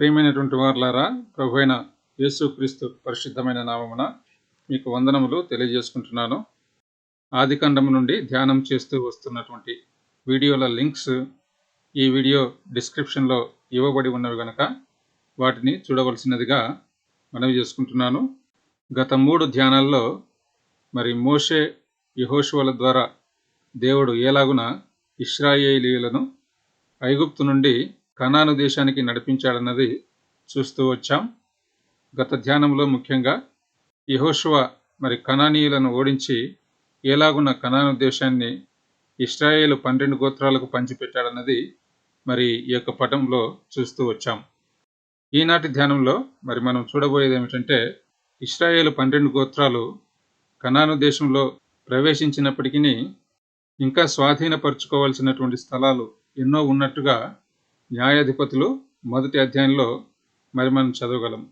ప్రియమైనటువంటి వారులారా ప్రభు అయిన యేసుక్రీస్తు పరిశుద్ధమైన నామమున మీకు వందనములు తెలియజేసుకుంటున్నాను. ఆదికాండం నుండి ధ్యానం చేస్తూ వస్తున్నటువంటి వీడియోల లింక్స్ ఈ వీడియో డిస్క్రిప్షన్లో ఇవ్వబడి ఉన్నవి గనక వాటిని చూడవలసినదిగా మనవి చేసుకుంటున్నాను. గత మూడు ధ్యానాల్లో మరి మోషే యహోషువల ద్వారా దేవుడు ఎలాగున ఇస్రాయేలీలను ఐగుప్తు నుండి కనాను దేశానికి నడిపించాడన్నది చూస్తూ వచ్చాం. గత ధ్యానంలో ముఖ్యంగా యహోశువ మరి కనానీయులను ఓడించి ఎలాగున్న కనాను దేశాన్ని ఇస్రాయేలు పన్నెండు గోత్రాలకు పంచిపెట్టాడన్నది మరి ఈ యొక్క పటంలో చూస్తూ వచ్చాం. ఈనాటి ధ్యానంలో మరి మనం చూడబోయేది ఏమిటంటే ఇస్రాయేలు పన్నెండు గోత్రాలు కనాను దేశంలో ప్రవేశించినప్పటికీ ఇంకా స్వాధీనపరచుకోవాల్సినటువంటి స్థలాలు ఎన్నో ఉన్నట్టుగా న్యాయాధిపతులు మొదటి అధ్యాయంలో మరి మనం చదవగలం.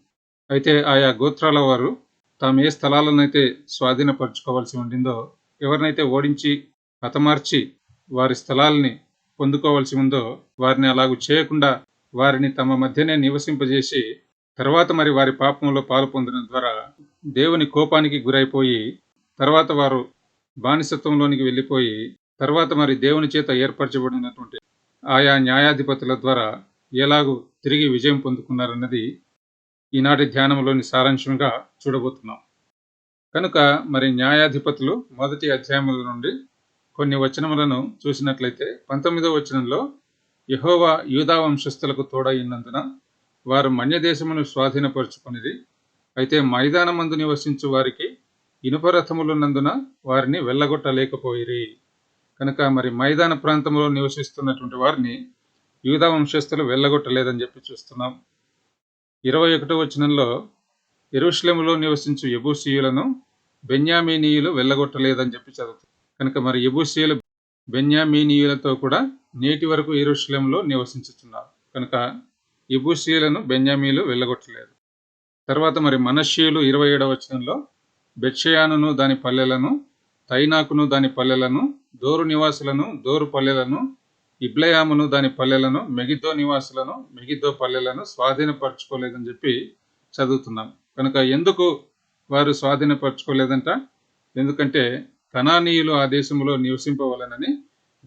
అయితే ఆయా గోత్రాల వారు తాము ఏ స్థలాలనైతే స్వాధీనపరచుకోవాల్సి ఉండిందో ఎవరినైతే ఓడించి హతమార్చి వారి స్థలాల్ని పొందుకోవాల్సి ఉందో వారిని అలాగూ చేయకుండా వారిని తమ మధ్యనే నివసింపజేసి తర్వాత మరి వారి పాపంలో పాలు పొందడం ద్వారా దేవుని కోపానికి గురైపోయి తర్వాత వారు బానిసత్వంలోనికి వెళ్ళిపోయి తర్వాత మరి దేవుని చేత ఏర్పరచబడినటువంటి ఆయా న్యాయాధిపతుల ద్వారా ఎలాగూ తిరిగి విజయం పొందుకున్నారన్నది ఈనాటి ధ్యానంలోని సారాంశంగా చూడబోతున్నాం. కనుక మరి న్యాయాధిపతులు మొదటి అధ్యాయముల నుండి కొన్ని వచనములను చూసినట్లయితే పంతొమ్మిదవ వచనంలో యహోవా యూదా వంశస్థులకు తోడైనందున వారు మన్యదేశమును స్వాధీనపరుచుకునేది అయితే మైదానమందు నివసించు వారికి ఇనుపరథములున్నందున వారిని వెళ్ళగొట్టలేకపోయిరి. కనుక మరి మైదాన ప్రాంతంలో నివసిస్తున్నటువంటి వారిని యూదా వంశస్థులు వెళ్ళగొట్టలేదని చెప్పి చూస్తున్నాం. ఇరవై ఒకటో వచనంలో ఎరుషులెములో నివసించు ఎబూసీయులను బెన్యామీనీయులు వెళ్ళగొట్టలేదని చెప్పి చదువుతాం కనుక మరి ఎబూసీయులు బెన్యామీనీయులతో కూడా నేటి వరకు ఎరుషులెంలో నివసించుతున్నారు. కనుక ఎబూసీయులను బెన్యామీలు వెళ్ళగొట్టలేదు. తర్వాత మరి మనషీయులు ఇరవై ఏడవ వచనంలో బెట్షయానును దాని పల్లెలను తైనాకును దాని పల్లెలను దోరు నివాసులను దోరు పల్లెలను ఇబ్లయామును దాని పల్లెలను మెగిద్దో నివాసులను మెగిద్దో పల్లెలను స్వాధీనపరచుకోలేదని చెప్పి చదువుతున్నాం. కనుక ఎందుకు వారు స్వాధీనపరచుకోలేదంట? ఎందుకంటే కణానీయులు ఆ దేశంలో నివసింపవలనని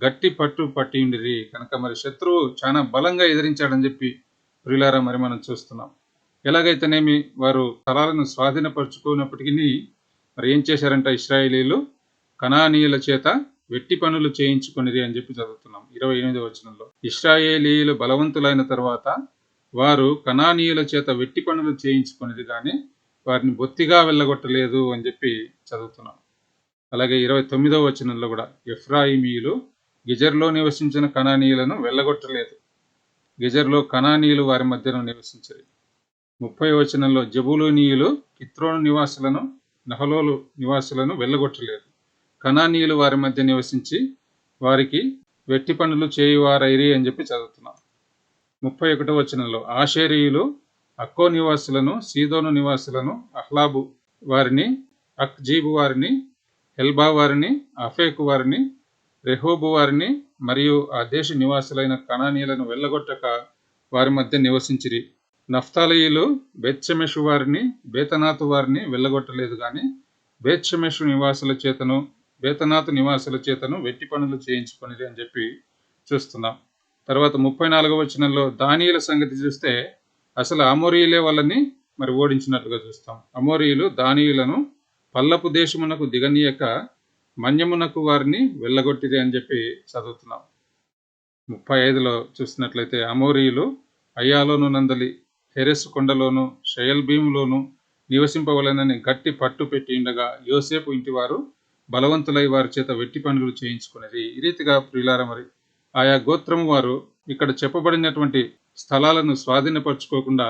గట్టి పట్టు పట్టి ఉండిరి కనుక మరి శత్రువు చాలా బలంగా ఎదిరించాడని చెప్పి ప్రియులారా మరి మనం చూస్తున్నాం. ఎలాగైతేనేమి వారు స్థలాలను స్వాధీనపరచుకున్నప్పటికీ మరి ఏం చేశారంట ఇస్రాయేలీలు? కణానీయుల చేత వెట్టి పనులు చేయించుకునేది అని చెప్పి చదువుతున్నాం. ఇరవై ఎనిమిదవ వచనంలో. ఇస్రాయేలీయులు బలవంతులైన తర్వాత వారు కణానీయుల చేత వెట్టి పనులు చేయించుకునేది కానీ వారిని బొత్తిగా వెళ్ళగొట్టలేదు అని చెప్పి చదువుతున్నాం. అలాగే ఇరవై తొమ్మిదవ వచనంలో కూడా ఎఫ్రాయిమీయులు గిజర్లో నివసించిన కణానీయులను వెళ్ళగొట్టలేదు. గిజర్లో కణానీయులు వారి మధ్యన నివసించారు. ముప్పై వచనంలో జబులోనీయులు కిత్రోను నివాసులను నహలోలు నివాసులను వెళ్ళగొట్టలేదు. కణానీయులు వారి మధ్య నివసించి వారికి వెట్టి పనులు చేయువారైరి అని చెప్పి చదువుతున్నాం. ముప్పై ఒకటో వచనంలో ఆషేరియులు అక్కో నివాసులను సీదోను నివాసులను అహ్లాబు వారిని అక్జీబు వారిని హెల్బా వారిని అఫేకు వారిని రెహోబు వారిని మరియు ఆ దేశ నివాసులైన కణానీయులను వెళ్ళగొట్టక వారి మధ్య నివసించిరి. నఫ్తాలీయులు బెత్షమెషు వారిని బేతనాతు వారిని వెళ్ళగొట్టలేదు కానీ బేత్షమెషు నివాసుల చేతను బేతనాథు నివాసుల చేతను వెట్టి పనులు చేయించుకునేది అని చెప్పి చూస్తున్నాం. తర్వాత ముప్పై నాలుగవ వచనంలో దానియుల సంగతి చూస్తే అసలు అమోరియులే వాళ్ళని మరి ఓడించినట్లుగా చూస్తాం. అమోరియులు దానియులను పల్లపు దేశమునకు దిగనీయక మన్యమునకు వారిని వెళ్ళగొట్టిది అని చెప్పి చదువుతున్నాం. ముప్పై ఐదులో చూసినట్లయితే అమోరియులు అయ్యాలోను నందలి హెరెస్ కొండలోను షయల్ భీములోను నివసింపవలనని గట్టి పట్టు పెట్టి ఉండగా యోసేపు ఇంటివారు బలవంతులై వారి చేత వెట్టి పనులు చేయించుకునేది. ఈ రీతిగా ప్రియులార మరి ఆయా గోత్రము వారు ఇక్కడ చెప్పబడినటువంటి స్థలాలను స్వాధీనపరచుకోకుండా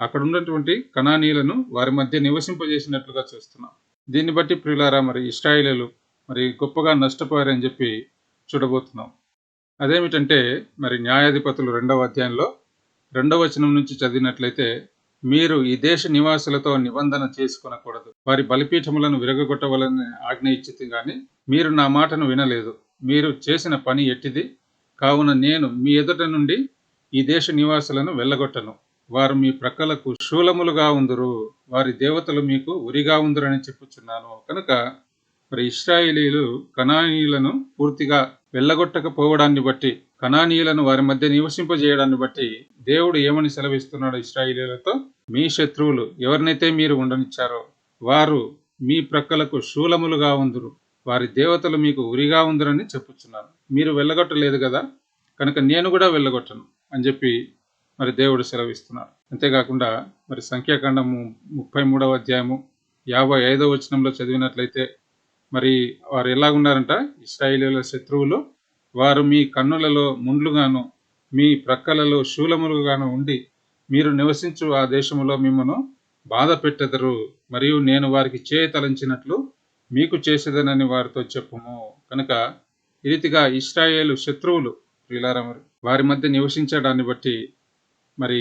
అక్కడ ఉన్నటువంటి కణానీయులను వారి మధ్య నివసింపజేసినట్లుగా చూస్తున్నాం. దీన్ని బట్టి ప్రియులారా మరి ఇస్రాయిలీలు మరి గొప్పగా నష్టపోయారని చెప్పి చూడబోతున్నాం. అదేమిటంటే మరి న్యాయాధిపతులు రెండవ అధ్యాయంలో రెండవ వచనం నుంచి చదివినట్లయితే మీరు ఈ దేశ నివాసులతో నిబంధన చేసుకునకూడదు. వారి బలిపీఠములను విరగొట్టవలని ఆజ్ఞ ఇచ్చితే కానీ మీరు నా మాటను వినలేదు. మీరు చేసిన పని ఎట్టిది? కావున నేను మీ ఎదుట నుండి ఈ దేశ నివాసులను వెళ్ళగొట్టను. వారు మీ ప్రక్కలకు శూలములుగా ఉందరు. వారి దేవతలు మీకు ఉరిగా ఉందరని చెప్పుచున్నాను. కనుక మరి ఇస్రాయేలీలు కనానీయులను పూర్తిగా వెళ్ళగొట్టకపోవడాన్ని బట్టి కణానీయులను వారి మధ్య నివసింపజేయడాన్ని బట్టి దేవుడు ఏమని సెలవిస్తున్నాడు ఇస్రాయిలీలతో మీ శత్రువులు ఎవరినైతే మీరు ఉండనిచ్చారో వారు మీ ప్రక్కలకు శూలములుగా ఉందురు. వారి దేవతలు మీకు ఉరిగా ఉందరని చెప్పుచున్నారు. మీరు వెళ్ళగొట్టలేదు కదా? కనుక నేను కూడా వెళ్ళగొట్టను అని చెప్పి మరి దేవుడు సెలవిస్తున్నాడు. అంతేకాకుండా మరి సంఖ్యాకాండము ముప్పై మూడవ అధ్యాయము యాభై ఐదవ వచనంలో చదివినట్లయితే మరి వారు ఎలాగున్నారంట? ఇస్రాయిలీల శత్రువులు. వారు మీ కన్నులలో ముండ్లుగాను మీ ప్రక్కలలో శూలములుగాను ఉండి మీరు నివసించు ఆ దేశములో మిమ్మను బాధ పెట్టెదరు. మరియు నేను వారికి చేయి తలంచినట్లు మీకు చేసేదనని వారితో చెప్పుము. కనుక ఈ రీతిగా ఇస్రాయేలు శత్రువులు ప్రియులారమరు వారి మధ్య నివసించడాన్ని బట్టి మరి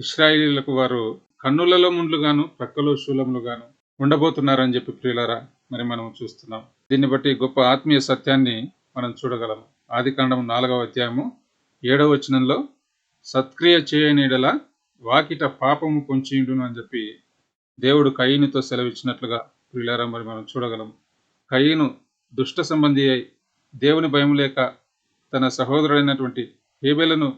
ఇస్రాయేలీలకు వారు కన్నులలో ముండ్లుగాను ప్రక్కలో శూలములుగాను ఉండబోతున్నారని చెప్పి ప్రియులారా మరి మనం చూస్తున్నాం. దీన్ని బట్టి గొప్ప ఆత్మీయ సత్యాన్ని మనం చూడగలము. ఆది కాండం నాలుగవ అధ్యాయము ఏడవ వచనంలో సత్క్రియ చేయనీడల వాకిట పాపము పొంచియుండును అని చెప్పి దేవుడు కయ్యనితో సెలవిచ్చినట్లుగా ప్రియులారా మరి మనం చూడగలము. కయ్యను దుష్ట సంబంధి అయి దేవుని భయం లేక తన సహోదరుడైనటువంటి హేబెలను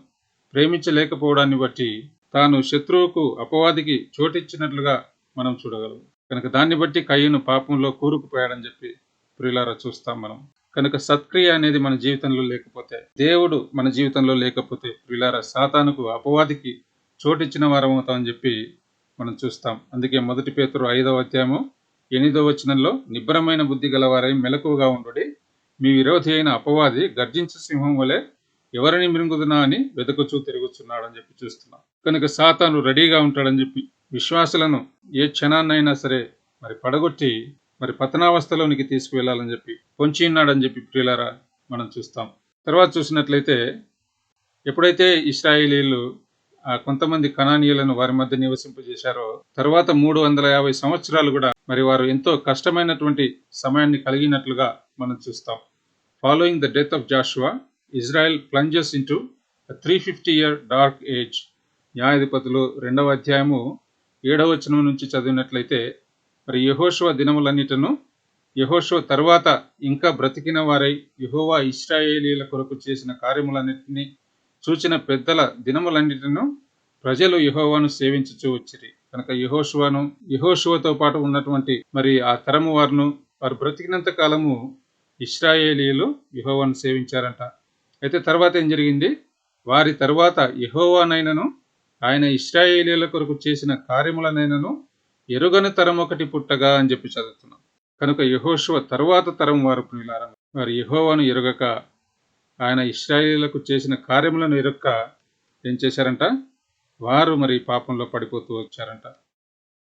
ప్రేమించలేకపోవడాన్ని బట్టి తాను శత్రువుకు అపవాదికి చోటిచ్చినట్లుగా మనం చూడగలము. కనుక దాన్ని బట్టి కయ్యను పాపంలో కూరుకుపోయాడని చెప్పి ప్రియులారా చూస్తాం మనం. కనుక సత్క్రియ అనేది మన జీవితంలో లేకపోతే దేవుడు మన జీవితంలో లేకపోతే ప్రియులారా సాతానుకు అపవాదికి చోటిచ్చిన వారం అవుతామని చెప్పి మనం చూస్తాం. అందుకే మొదటి పేతురు ఐదవ అధ్యాయము ఎనిమిదవ వచనంలో నిబ్బరమైన బుద్ధి గలవారై మెలకువగా ఉండుడి మీ విరోధి అయిన అపవాది గర్జించు సింహం వలె ఎవరిని మృంగుదునా అని వెతుకుచూ తిరుగుతున్నాడని చెప్పి చూస్తున్నాం. కనుక సాతాను రెడీగా ఉంటాడని చెప్పి విశ్వాసులను ఏ క్షణాన్నైనా సరే మరి పడగొట్టి మరి పతనావస్థలోనికి తీసుకువెళ్ళాలని చెప్పి పొంచి ఉన్నాడని చెప్పి ప్రియులారా మనం చూస్తాం. తర్వాత చూసినట్లయితే ఎప్పుడైతే ఇస్రాయేలీలు ఆ కొంతమంది కణానీయులను వారి మధ్య నివసింపజేశారో తర్వాత మూడు వందల యాభై సంవత్సరాలు కూడా మరి వారు ఎంతో కష్టమైనటువంటి సమయాన్ని కలిగినట్లుగా మనం చూస్తాం. Following the death of Joshua Israel plunges into three fifty year dark age న్యాయాధిపతులు రెండవ అధ్యాయము ఏడవ వచనం నుంచి చదివినట్లయితే మరి యహోశివ దినములన్నిటను యహోశివ తర్వాత ఇంకా బ్రతికిన వారై యహోవా ఇస్రాయేలీల కొరకు చేసిన కార్యములన్నింటినీ చూచిన పెద్దల దినములన్నిటిను ప్రజలు యహోవాను సేవించుచూ వచ్చిరి. కనుక యహోశివను యహోశివతో పాటు ఉన్నటువంటి మరి ఆ తరము వారును వారు బ్రతికినంత కాలము ఇస్రాయేలీలు యహోవాను సేవించారంట. అయితే తర్వాత ఏం జరిగింది? వారి తర్వాత యహోవానైనను ఆయన ఇస్రాయేలీల కొరకు చేసిన కార్యములనైనను ఎరుగని తరం ఒకటి పుట్టగా అని చెప్పి చదువుతున్నాం. కనుక యహోశువ తరువాత తరం వారు ప్రియులారం వారు యహోవాను ఎరుగక ఆయన ఇస్రాయేలీలకు చేసిన కార్యములను ఎరుక్క ఏం చేశారంట? వారు మరి పాపంలో పడిపోతూ వచ్చారంట.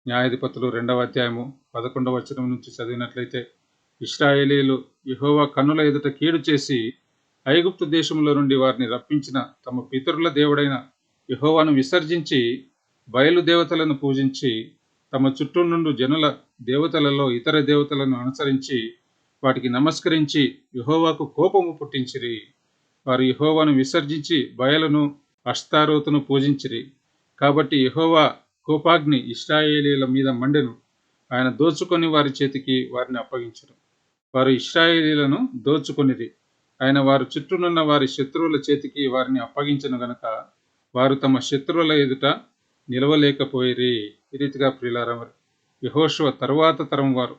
న్యాయాధిపతులు రెండవ అధ్యాయము పదకొండవ వచనం నుంచి చదివినట్లయితే ఇస్రాయేలీలు యహోవా కన్నుల ఎదుట కీడు చేసి ఐగుప్తు దేశంలో నుండి వారిని రప్పించిన తమ పితరుల దేవుడైన యహోవాను విసర్జించి బయలు దేవతలను పూజించి తమ చుట్టూ నుండి జనుల దేవతలలో ఇతర దేవతలను అనుసరించి వాటికి నమస్కరించి యహోవాకు కోపము పుట్టించిరి. వారు యహోవాను విసర్జించి బయలను అష్తారోతును పూజించిరి. కాబట్టి యహోవా కోపాగ్ని ఇస్రాయేలీల మీద మండెను. ఆయన దోచుకొని వారి చేతికి వారిని అప్పగించరు వారు ఇస్రాయేలీలను దోచుకొనిది ఆయన వారు చుట్టూనున్న వారి శత్రువుల చేతికి వారిని అప్పగించను గనక వారు తమ శత్రువుల ఎదుట నిలవలేకపోయిరి. ఈ రీతిగా ప్రియులారా మరి తరువాత తరం వారు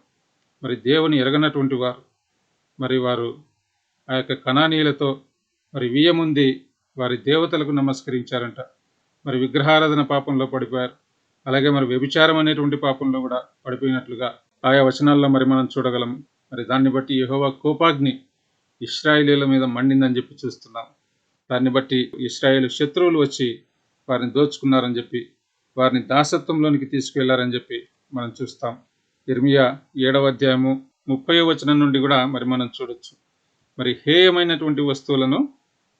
మరి దేవుని ఎరగనటువంటి వారు మరి వారు ఆ యొక్క కణానీయులతో మరి వియ్యముంది వారి దేవతలకు నమస్కరించారంట. మరి విగ్రహారాధన పాపంలో పడిపోయారు. అలాగే మరి వ్యభిచారం అనేటువంటి పాపంలో కూడా పడిపోయినట్లుగా ఆయా వచనాల్లో మరి మనం చూడగలం. మరి దాన్ని బట్టి యహోవా కోపాగ్ని ఇస్రాయిలీల మీద మండిందని చెప్పి చూస్తున్నాం. దాన్ని బట్టి ఇస్రాయేల్ శత్రువులు వచ్చి వారిని దోచుకున్నారని చెప్పి వారిని దాసత్వంలోనికి తీసుకెళ్ళారని చెప్పి మనం చూస్తాం. ఇర్మియా ఏడవ అధ్యాయము ముప్పై వచనం నుండి కూడా మరి మనం చూడొచ్చు. మరి హేయమైనటువంటి వస్తువులను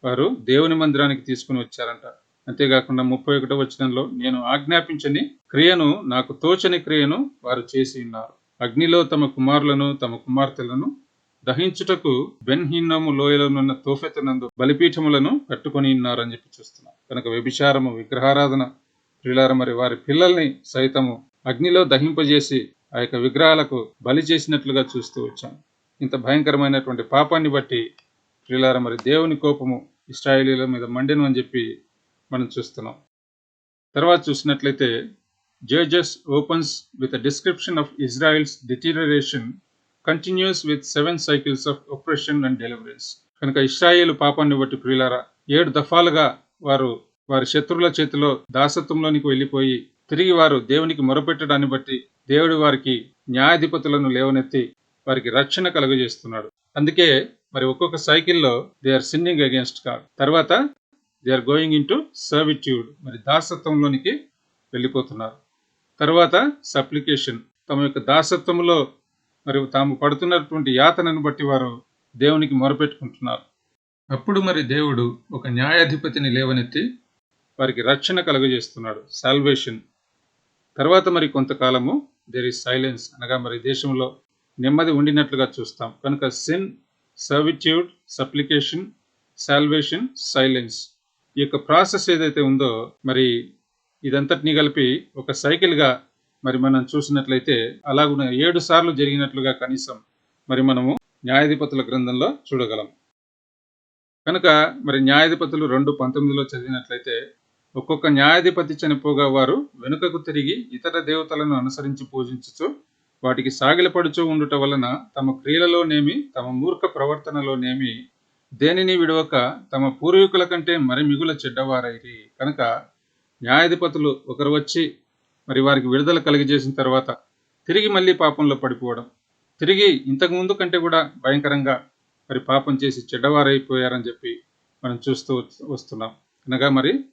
వారు దేవుని మందిరానికి తీసుకుని వచ్చారంట. అంతేకాకుండా ముప్పై ఒకటో వచనంలో నేను ఆజ్ఞాపించని క్రియను నాకు తోచని క్రియను వారు చేసి ఉన్నారు. అగ్నిలో తమ కుమారులను తమ కుమార్తెలను దహించుటకు బెన్హిన్నము లోయలోనున్న తోఫెతనందు బలిపీఠములను కట్టుకొని ఉన్నారని చెప్పి చూస్తున్నాం. కనుక వ్యభిచారము విగ్రహారాధన ప్రిలార మరి వారి పిల్లల్ని సైతము అగ్నిలో దహింపజేసి ఆ యొక్క విగ్రహాలకు బలి చేసినట్లుగా చూస్తూ వచ్చాం. ఇంత భయంకరమైనటువంటి పాపాన్ని బట్టి ప్రిలార మరి దేవుని కోపము ఇస్రాయేలీల మీద మండెను అని చెప్పి మనం చూస్తున్నాం. తర్వాత చూసినట్లయితే judges opens with description of Israel's deterioration continues with seven cycles of oppression and deliveries కనుక ఇస్రాయేల్ పాపాన్ని బట్టి ప్రియులారా ఏడు దఫాలుగా వారు వారి శత్రువుల చేతిలో దాసత్వంలోనికి వెళ్ళిపోయి తిరిగి వారు దేవునికి మొరపెట్టడాన్ని బట్టి దేవుడు వారికి న్యాయాధిపతులను లేవనెత్తి వారికి రక్షణ కలుగజేస్తున్నాడు. అందుకే మరి ఒక్కొక్క సైకిల్లో they are sinning against God తర్వాత they are going into servitude మరి దాసత్వంలోనికి వెళ్ళిపోతున్నారు. తర్వాత సప్లికేషన్ తమ యొక్క దాసత్వంలో మరి తాము పడుతున్నటువంటి యాతనను బట్టి వారు దేవునికి మొరపెట్టుకుంటున్నారు. అప్పుడు మరి దేవుడు ఒక న్యాయాధిపతిని లేవనెత్తి వారికి రక్షణ కలుగజేస్తున్నాడు. సాల్వేషన్ తర్వాత మరి కొంతకాలము దేర్ ఈస్ సైలెన్స్ అనగా మరి దేశంలో నెమ్మది ఉండినట్లుగా చూస్తాం. కనుక sin servitude supplication salvation silence ఈ యొక్క ప్రాసెస్ ఏదైతే ఉందో మరి ఇదంతటినీ కలిపి ఒక సైకిల్గా మరి మనం చూసినట్లయితే అలాగున ఏడు సార్లు జరిగినట్లుగా కనీసం మరి మనము న్యాయాధిపతుల గ్రంథంలో చూడగలం. కనుక మరి న్యాయాధిపతులు రెండు పంతొమ్మిదిలో చదివినట్లయితే ఒక్కొక్క న్యాయాధిపతి చనిపోగా వారు వెనుకకు తిరిగి ఇతర దేవతలను అనుసరించి పూజించుచు వాటికి సాగిలపడుచూ ఉండుట వలన తమ క్రియలలోనేమి తమ మూర్ఖ ప్రవర్తనలోనేమి దేనిని విడవక తమ పూర్వీకుల కంటే మరి మిగుల చెడ్డవారైరి. కనుక న్యాయాధిపతులు ఒకరు వచ్చి మరి వారికి విడుదల కలిగజేసిన తర్వాత తిరిగి మళ్ళీ పాపంలో పడిపోవడం. తిరిగి ఇంతకు ముందు కంటే కూడా భయంకరంగా మరి పాపం చేసి చెడ్డవారైపోయారని చెప్పి మనం చూస్తూ వస్తున్నాం. అనగా మరి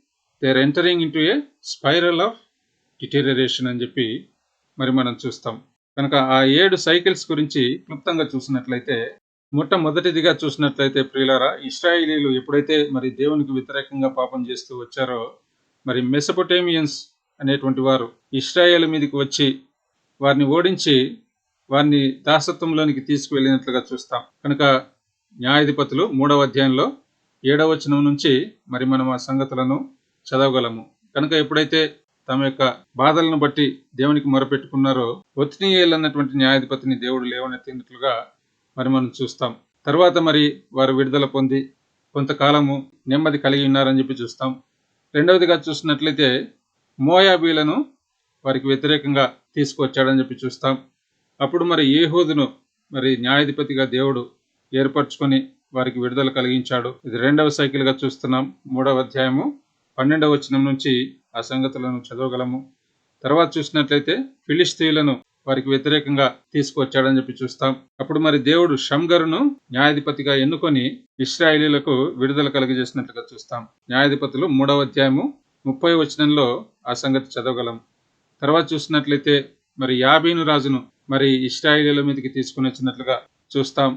they are entering in a spiral of deterioration అని చెప్పి మరి మనం చూస్తాం. కనుక ఆ ఏడు సైకిల్స్ గురించి క్లుప్తంగా చూసినట్లయితే మొట్టమొదటిదిగా చూసినట్లయితే ప్రియులారా ఇస్రాయేలీలు ఎప్పుడైతే మరి దేవునికి వ్యతిరేకంగా పాపం చేస్తూ వచ్చారో మరి మెసపోటేమియన్స్ అనేటువంటి వారు ఇస్రాయేల్ మీదకి వచ్చి వారిని ఓడించి వారిని దాసత్వంలోనికి తీసుకువెళ్ళినట్లుగా చూస్తాం. కనుక న్యాయాధిపతులు మూడవ అధ్యాయంలో ఏడవ వచనం నుంచి మరి మనం ఆ సంగతులను చదవగలము. కనుక ఎప్పుడైతే తమ యొక్క బాధలను బట్టి దేవునికి మొరపెట్టుకున్నారో ఒత్తినియేల్ అన్నటువంటి న్యాయాధిపతిని దేవుడు లేవనెత్తినట్లుగా మరి మనం చూస్తాం. తర్వాత మరి వారు విడుదల పొంది కొంతకాలము నెమ్మది కలిగి ఉన్నారని చెప్పి చూస్తాం. రెండవదిగా చూసినట్లయితే మోయాబీలను వారికి వ్యతిరేకంగా తీసుకొచ్చాడని చెప్పి చూస్తాం. అప్పుడు మరి ఏహూదును మరి న్యాయాధిపతిగా దేవుడు ఏర్పరచుకొని వారికి విడుదల కలిగించాడు. ఇది రెండవ సైకిల్గా చూస్తున్నాం. మూడవ అధ్యాయము పన్నెండవ వచనం నుంచి ఆ సంగతులను చదవగలము. తర్వాత చూసినట్లయితే ఫిలిస్తీన్లను వారికి వ్యతిరేకంగా తీసుకువచ్చాడని చెప్పి చూస్తాం. అప్పుడు మరి దేవుడు షంగరును న్యాయాధిపతిగా ఎన్నుకొని ఇస్రాయేలీలకు విడుదల కలుగజేసినట్లుగా చూస్తాం. న్యాయాధిపతులు మూడవ అధ్యాయము ముప్పై వచనంలో ఆ సంగతి చదవగలం. తర్వాత చూసినట్లయితే మరి యాబీను రాజును మరి ఇస్రాయేలీల మీదకి తీసుకుని వచ్చినట్లుగా చూస్తాం.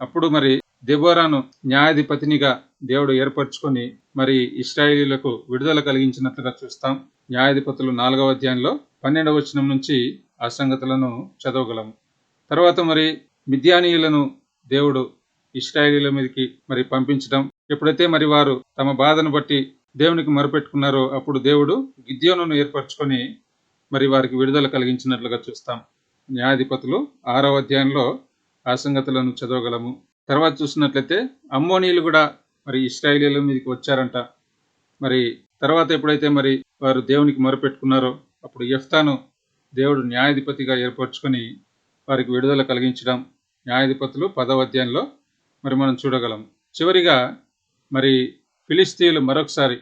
అప్పుడు మరి దెబోరాను న్యాయాధిపతినిగా దేవుడు ఏర్పరచుకొని మరి ఇస్రాయిలీలకు విడుదల కలిగించినట్లుగా చూస్తాం. న్యాయాధిపతులు నాలుగవ అధ్యాయంలో పన్నెండవ వచనం నుంచి ఆ సంగతులను చదవగలము తర్వాత మరి మిథ్యానీయులను దేవుడు ఇస్రాయిలీల మీదకి మరి పంపించడం. ఎప్పుడైతే మరి వారు తమ బాధను బట్టి దేవునికి మొరపెట్టుకున్నారో అప్పుడు దేవుడు గిద్యోను ఏర్పరచుకొని మరి వారికి విడుదల కలిగించినట్లుగా చూస్తాం. న్యాయాధిపతులు ఆరవ అధ్యాయంలో ఆ సంగతులను చదవగలము. తర్వాత చూసినట్లయితే అమ్మోనీయులు కూడా మరి ఇస్రాయేలీల మీదకి వచ్చారంట. మరి తర్వాత ఎప్పుడైతే మరి వారు దేవునికి మొరపెట్టుకున్నారో అప్పుడు ఎఫ్తాను దేవుడు న్యాయాధిపతిగా ఏర్పరచుకొని వారికి విడుదల కలిగించడం న్యాయాధిపతులు పదవ అధ్యాయంలో మరి మనం చూడగలం. చివరిగా మరి ఫిలిస్తీన్లు మరొకసారి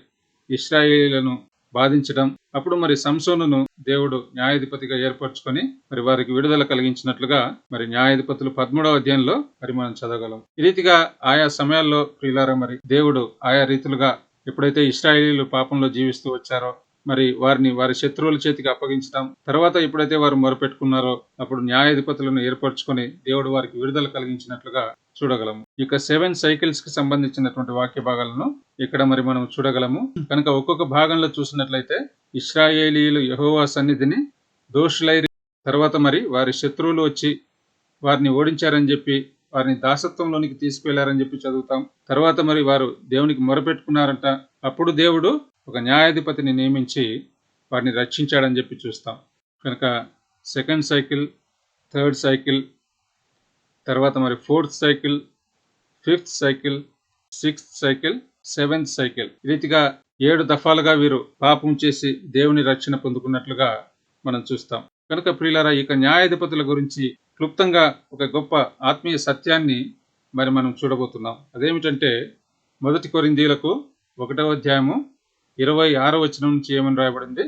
ఇస్రాయేలీలను బాధించడం అప్పుడు మరి సంసోనును దేవుడు న్యాయాధిపతిగా ఏర్పరచుకొని మరి వారికి విడుదల కలిగించినట్లుగా మరి న్యాయాధిపతులు పదమూడవ అధ్యాయంలో మరి మనం చదవగలం. ఈ రీతిగా ఆయా సమయాల్లో ప్రియులారా మరి దేవుడు ఆయా రీతులుగా ఎప్పుడైతే ఇస్రాయేలీలు పాపంలో జీవిస్తూ వచ్చారో మరి వారిని వారి శత్రువుల చేతికి అప్పగించడం తర్వాత ఎప్పుడైతే వారు మొరపెట్టుకున్నారో అప్పుడు న్యాయాధిపతులను ఏర్పరచుకొని దేవుడు వారికి విడుదల కలిగించినట్లుగా చూడగలము. ఇక సెవెన్ సైకిల్స్కి సంబంధించినటువంటి వాక్య భాగాలను ఇక్కడ మరి మనం చూడగలము. కనుక ఒక్కొక్క భాగంలో చూసినట్లయితే ఇస్రాయేలీలు యహోవా సన్నిధిని దోషులైరి తర్వాత మరి వారి శత్రువులు వచ్చి వారిని ఓడించారని చెప్పి వారిని దాసత్వంలోనికి తీసుకువెళ్ళారని చెప్పి చదువుతాం. తర్వాత మరి వారు దేవునికి మొరపెట్టుకున్నారంట. అప్పుడు దేవుడు ఒక న్యాయాధిపతిని నియమించి వారిని రక్షించాడని చెప్పి చూస్తాం. కనుక సెకండ్ సైకిల్ థర్డ్ సైకిల్ తర్వాత మరి fourth cycle fifth cycle sixth cycle seventh cycle. ఈ రీతిగా ఏడు దఫాలుగా వీరు పాపం చేసి దేవుని రక్షణ పొందుకున్నట్లుగా మనం చూస్తాం. కనుక ప్రియులారా ఇక న్యాయాధిపతుల గురించి క్లుప్తంగా ఒక గొప్ప ఆత్మీయ సత్యాన్ని మరి మనం చూడబోతున్నాం. అదేమిటంటే మొదటి కొరిందీలకు ఒకటవ అధ్యాయము ఇరవై ఆరో వచనం నుంచి ఏమని రాయబడింది?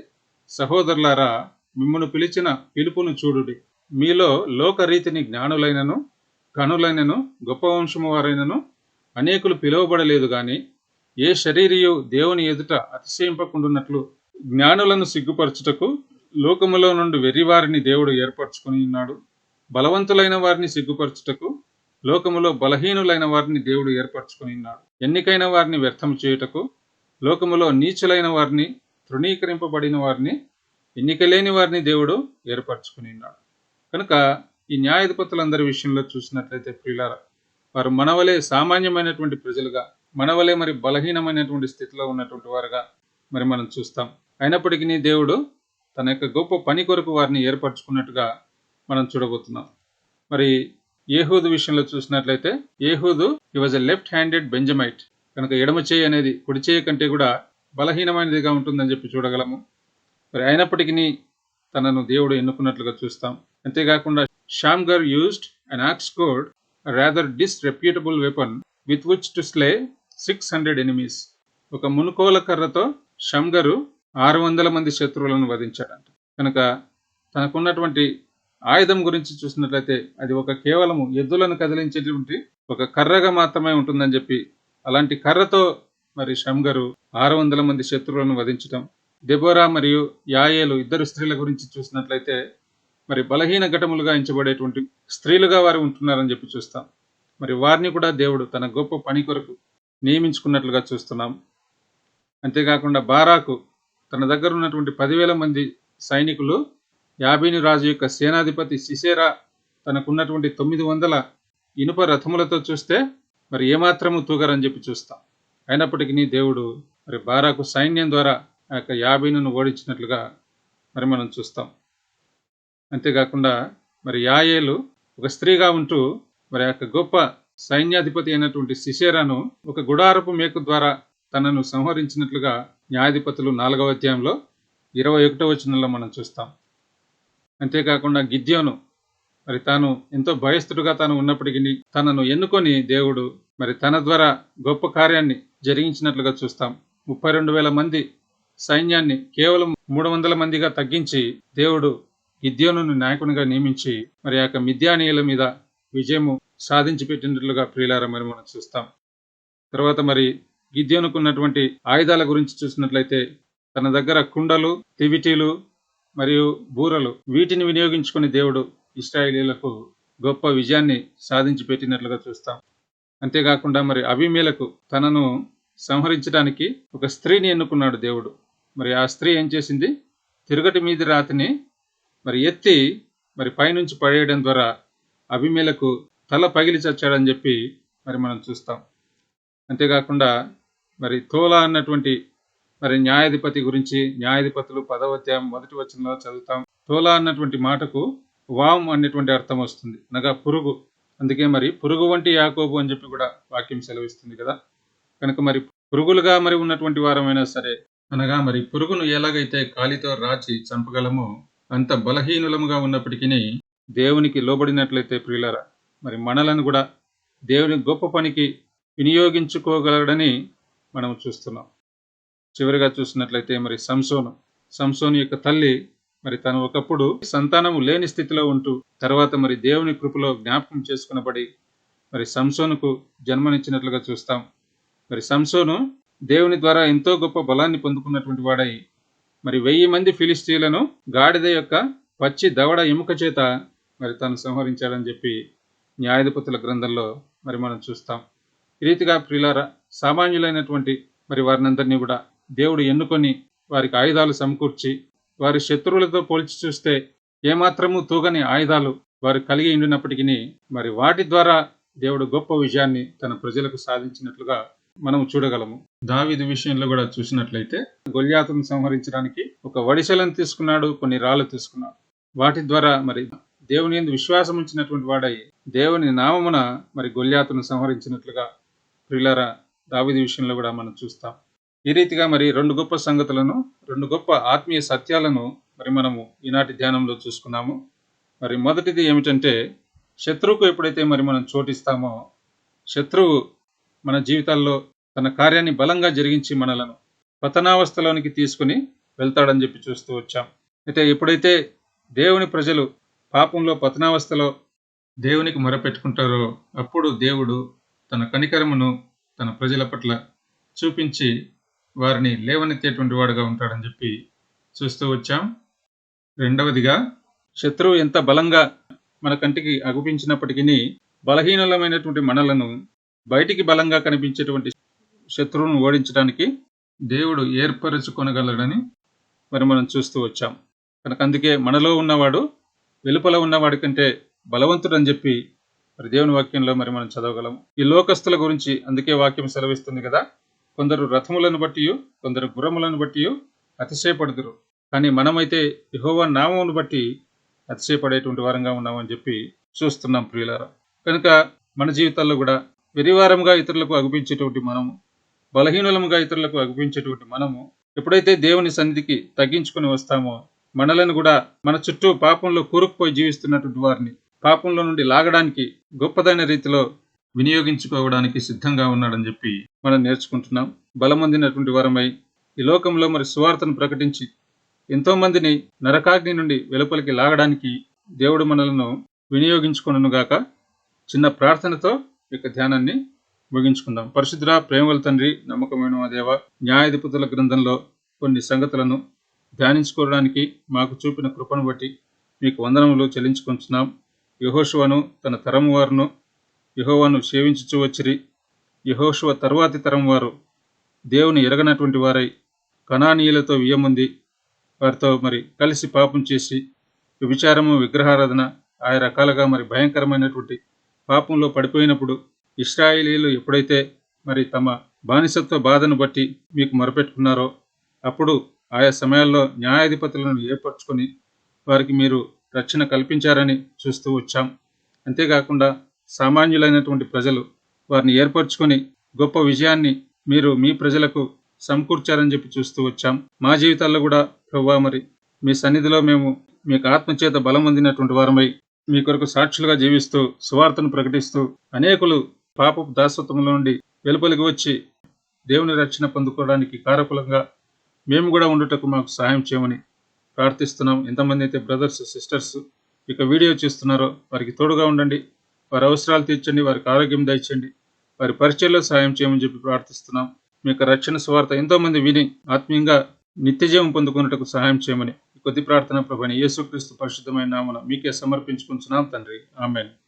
సహోదరులారా మిమ్మను పిలిచిన పిలుపును చూడుడి. మీలో లోకరీతిని జ్ఞానులైనను కనులైనను గొప్ప వంశము వారైనను అనేకులు పిలువబడలేదు గాని ఏ శరీరియు దేవుని ఎదుట అతిశయింపకుండున్నట్లు జ్ఞానులను సిగ్గుపరచుటకు లోకములో నుండి వెర్రివారిని దేవుడు ఏర్పరచుకొని ఉన్నాడు. బలవంతులైన వారిని సిగ్గుపరచుటకు లోకములో బలహీనులైన వారిని దేవుడు ఏర్పరచుకొని ఉన్నాడు. ఎన్నికైన వారిని వ్యర్థం చేయుటకు లోకములో నీచులైన వారిని తృణీకరింపబడిన వారిని ఎన్నికలేని వారిని దేవుడు ఏర్పరచుకుని ఉన్నాడు కనుక ఈ న్యాయాధిపతులందరి విషయంలో చూసినట్లయితే ప్రియులార వారు మనవలే సామాన్యమైనటువంటి ప్రజలుగా మనవలే మరి బలహీనమైనటువంటి స్థితిలో ఉన్నటువంటి వారుగా మరి మనం చూస్తాం. అయినప్పటికీ దేవుడు తన యొక్క గొప్ప పని కొరకు వారిని ఏర్పరచుకున్నట్టుగా మనం చూడబోతున్నాం. మరి ఏహూదు విషయంలో చూసినట్లయితే Ehud he was a left handed Benjamite కనుక ఎడమ చేయి అనేది కుడి చేయి కంటే కూడా బలహీనమైనదిగా ఉంటుందని చెప్పి చూడగలము. మరి అయినప్పటికీ తనను దేవుడు ఎన్నుకున్నట్లుగా చూస్తాం. అంతేకాకుండా Shamgar used an ox goad rather disreputable weapon with which to slay six hundred enemies ఒక మునుకోల కర్రతో షంగరు ఆరు వందల మంది శత్రువులను వధించాడంట. కనుక తనకున్నటువంటి ఆయుధం గురించి చూసినట్లయితే అది ఒక కేవలము ఎద్దులను కదిలించేటువంటి ఒక కర్రగా మాత్రమే ఉంటుందని చెప్పి అలాంటి కర్రతో మరి షంగరు ఆరు వందల మంది శత్రువులను వధించటం దెబోరా మరియు యాయేలు ఇద్దరు స్త్రీల గురించి చూసినట్లయితే మరి బలహీన ఘటములుగా ఎంచబడేటువంటి స్త్రీలుగా వారు ఉంటున్నారని చెప్పి చూస్తాం. మరి వారిని కూడా దేవుడు తన గొప్ప పని కొరకు నియమించుకున్నట్లుగా చూస్తున్నాం. అంతేకాకుండా బారాకు తన దగ్గర ఉన్నటువంటి పదివేల మంది సైనికులు యాబీని రాజు యొక్క సేనాధిపతి సిసేరా తనకున్నటువంటి తొమ్మిది వందల ఇనుప రథములతో చూస్తే మరి ఏమాత్రము తూగరని చెప్పి చూస్తాం. అయినప్పటికీ దేవుడు మరి బారాకు సైన్యం ద్వారా ఆ యొక్క యాబీను ఓడించినట్లుగా మరి మనం చూస్తాం. అంతేకాకుండా మరి యాయేలు ఒక స్త్రీగా ఉంటూ మరి యొక్క గొప్ప సైన్యాధిపతి అయినటువంటి సిసేరాను ఒక గుడారపు మేకు ద్వారా తనను సంహరించినట్లుగా న్యాయాధిపతులు నాలుగవ అధ్యాయంలో ఇరవై ఒకటో వచనంలో మనం చూస్తాం. అంతేకాకుండా గిద్యోను మరి తాను ఎంతో భయస్థుడుగా తాను ఉన్నప్పటికీ తనను ఎన్నుకొని దేవుడు మరి తన ద్వారా గొప్ప కార్యాన్ని జరిగించినట్లుగా చూస్తాం. ముప్పై రెండు వేల మంది సైన్యాన్ని కేవలం మూడు వందల మందిగా తగ్గించి దేవుడు గిద్యోను నాయకునిగా నియమించి మరి ఆ యొక్క మిద్యానీయుల మీద విజయము సాధించి పెట్టినట్లుగా ప్రియులార మరి మనం చూస్తాం. తర్వాత మరి గిద్యోనుకున్నటువంటి ఆయుధాల గురించి చూసినట్లయితే తన దగ్గర కుండలు తివిటీలు మరియు బూరలు వీటిని వినియోగించుకుని దేవుడు ఇస్రాయేలీలకు గొప్ప విజయాన్ని సాధించి పెట్టినట్లుగా చూస్తాం. అంతేకాకుండా మరి అభిమేలకు తనను సంహరించడానికి ఒక స్త్రీని ఎన్నుకున్నాడు దేవుడు. మరి ఆ స్త్రీ ఏం చేసింది? తిరుగటి మీది రాతిని మరి ఎత్తి మరి పైనుంచి పడేయడం ద్వారా అభిమేలకు తల పగిలి చచ్చాడని చెప్పి మరి మనం చూస్తాం. అంతేకాకుండా మరి తోలా అన్నటువంటి మరి న్యాయాధిపతి గురించి న్యాయాధిపతులు పదవ అధ్యాయం మొదటి వచనంలో చదువుతాం. తోలా అన్నటువంటి మాటకు వామ్ అనేటువంటి అర్థం వస్తుంది. అనగా పురుగు. అందుకే మరి పురుగు వంటి యాకోబు అని చెప్పి కూడా వాక్యం సెలవిస్తుంది కదా. కనుక మరి పురుగులుగా మరి ఉన్నటువంటి వారమైనా సరే అనగా మరి పురుగును ఎలాగైతే కాలితో రాచి చంపగలమో అంత బలహీనులముగా ఉన్నప్పటికీ దేవునికి లోబడినట్లయితే ప్రియులరా మరి మనలను కూడా దేవుని గొప్ప పనికి వినియోగించుకోగలడని మనం చూస్తున్నాం. చివరిగా చూసినట్లయితే మరి సంసోను. సంసోను యొక్క తల్లి మరి తను ఒకప్పుడు సంతానము లేని స్థితిలో ఉంటూ తర్వాత మరి దేవుని కృపలో జ్ఞాపకం చేసుకునబడి మరి సంసోనుకు జన్మనిచ్చినట్లుగా చూస్తాం. మరి సంసోను దేవుని ద్వారా ఎంతో గొప్ప బలాన్ని పొందుకున్నటువంటి వాడై మరి వెయ్యి మంది ఫిలిస్తీన్లను గాడిద యొక్క పచ్చి దవడ ఎముక చేత మరి తను సంహరించాడని చెప్పి న్యాయాధిపతుల గ్రంథంలో మరి మనం చూస్తాం. ఈ రీతిగా ప్రియులార సామాన్యులైనటువంటి మరి వారినందరినీ కూడా దేవుడు ఎన్నుకొని వారికి ఆయుధాలు సమకూర్చి వారి శత్రువులతో పోల్చి చూస్తే ఏమాత్రము తూగని ఆయుధాలు వారు కలిగి ఉండినప్పటికీ మరి వాటి ద్వారా దేవుడు గొప్ప విజయాన్ని తన ప్రజలకు సాధించినట్లుగా మనం చూడగలము. దావిది విషయంలో కూడా చూసినట్లయితే గొల్యాతును సంహరించడానికి ఒక వడిసెలను తీసుకున్నాడు కొన్ని రాళ్ళు తీసుకున్నాడు. వాటి ద్వారా మరి దేవుని ఎందు విశ్వాసం ఉంచినటువంటి వాడై దేవుని నామమున మరి గొల్యాతును సంహరించినట్లుగా ప్రిలరా దావిది విషయంలో కూడా మనం చూస్తాం. ఈ రీతిగా మరి రెండు గొప్ప సంగతులను రెండు గొప్ప ఆత్మీయ సత్యాలను మరి మనము ఈనాటి ధ్యానంలో చూసుకున్నాము. మరి మొదటిది ఏమిటంటే శత్రువుకు ఎప్పుడైతే మరి మనం చోటిస్తామో శత్రువు మన జీవితాల్లో తన కార్యాన్ని బలంగా జరిగించి మనలను పతనావస్థలోనికి తీసుకుని వెళ్తాడని చెప్పి చూస్తూ వచ్చాం. అయితే ఎప్పుడైతే దేవుని ప్రజలు పాపంలో పతనావస్థలో దేవునికి మొరపెట్టుకుంటారో అప్పుడు దేవుడు తన కనికరమును తన ప్రజల పట్ల చూపించి వారిని లేవనెత్తేటువంటి వాడుగా ఉంటాడని చెప్పి చూస్తూ వచ్చాం. రెండవదిగా శత్రువు ఎంత బలంగా మన కంటికి అగుపించినప్పటికీ బలహీనలమైనటువంటి మనలను బయటికి బలంగా కనిపించేటువంటి శత్రువును ఓడించడానికి దేవుడు ఏర్పరచుకొనగలడని మరి మనం చూస్తూ వచ్చాం. కనుక అందుకే మనలో ఉన్నవాడు వెలుపల ఉన్నవాడి కంటే బలవంతుడు అని చెప్పి మరి దేవుని వాక్యంలో మరి మనం చదవగలం. ఈ లోకస్తుల గురించి అందుకే వాక్యం సెలవిస్తుంది కదా కొందరు రథములను బట్టి కొందరు గుర్రములను బట్టి అతిశయపడుదురు. కానీ మనమైతే యహోవా నామమును బట్టి అతిశయపడేటువంటి వారంగా ఉన్నామని చెప్పి చూస్తున్నాం ప్రియులారా. కనుక మన జీవితాల్లో కూడా వెరివారంగా ఇతరులకు అగుపించేటువంటి మనము బలహీనులముగా ఇతరులకు అగుపించేటువంటి మనము ఎప్పుడైతే దేవుని సన్నిధికి తగ్గించుకొని వస్తామో మనలను కూడా మన చుట్టూ పాపంలో కూరుకుపోయి జీవిస్తున్నటువంటి వారిని పాపంలో నుండి లాగడానికి గొప్పదైన రీతిలో వినియోగించుకోవడానికి సిద్ధంగా ఉన్నాడని చెప్పి మనం నేర్చుకుంటున్నాం. బలమొందినటువంటి వారమై ఈ లోకంలో మరి సువార్తను ప్రకటించి ఎంతోమందిని నరకాగ్ని నుండి వెలుపలికి లాగడానికి దేవుడు మనలను వినియోగించుకున్నగాక చిన్న ప్రార్థనతో యొక్క ధ్యానాన్ని ముగించుకుందాం. పరిశుద్ధ ప్రేమల తండ్రి నమ్మకమైన దేవ న్యాయాధిపతుల గ్రంథంలో కొన్ని సంగతులను ధ్యానించుకోవడానికి మాకు చూపిన కృపను బట్టి మీకు వందనములు చెల్లించుకుంటున్నాం. యహోశువను తన తరం వారును యహోవాను సేవించుచు వచ్చిరి. యహోశువ తరువాతి తరం వారు దేవుని ఎరగనటువంటి వారై కణానీయులతో వియ్యముంది. వారితో మరి కలిసి పాపం చేసి విచారము విగ్రహారాధన ఆయా రకాలుగా మరి భయంకరమైనటువంటి పాపంలో పడిపోయినప్పుడు ఇస్రాయేలీలు ఎప్పుడైతే మరి తమ బానిసత్వ బాధను బట్టి మీకు మొరపెట్టుకున్నారో అప్పుడు ఆయా సమయాల్లో న్యాయాధిపతులను ఏర్పరచుకొని వారికి మీరు రక్షణ కల్పించారని చూస్తూ వచ్చాం. అంతేకాకుండా సామాన్యులైనటువంటి ప్రజలు వారిని ఏర్పరచుకొని గొప్ప విజయాన్ని మీరు మీ ప్రజలకు సమకూర్చారని చెప్పి చూస్తూ వచ్చాం. మా జీవితాల్లో కూడా ప్రభా మరి మీ సన్నిధిలో మేము మీకు ఆత్మచేత బలం అందినటువంటి వారమై మీ కొరకు సాక్షులుగా జీవిస్తూ సువార్తను ప్రకటిస్తూ అనేకులు పాపపు దాసత్వంలో నుండి వెలుపలికి వచ్చి దేవుని రక్షణ పొందుకోవడానికి కారకులంగా మేము కూడా ఉండుటకు మాకు సహాయం చేయమని ప్రార్థిస్తున్నాం. ఎంతమంది అయితే బ్రదర్స్ సిస్టర్స్ ఇక వీడియో చూస్తున్నారో వారికి తోడుగా ఉండండి. వారి అవసరాలు తీర్చండి వారికి ఆరోగ్యం దయచండి వారి పరిచయంలో సహాయం చేయమని చెప్పి ప్రార్థిస్తున్నాం. మీ యొక్క రక్షణ స్వార్థ ఎంతో మంది విని ఆత్మీయంగా నిత్యజీవం పొందుకున్నట్టుకు సహాయం చేయమని కొద్ది ప్రార్థన ప్రభాని యేసుక్రీస్తు పరిశుద్ధమైన నామన మీకే సమర్పించుకుంటున్నాం తండ్రి. ఆమెను.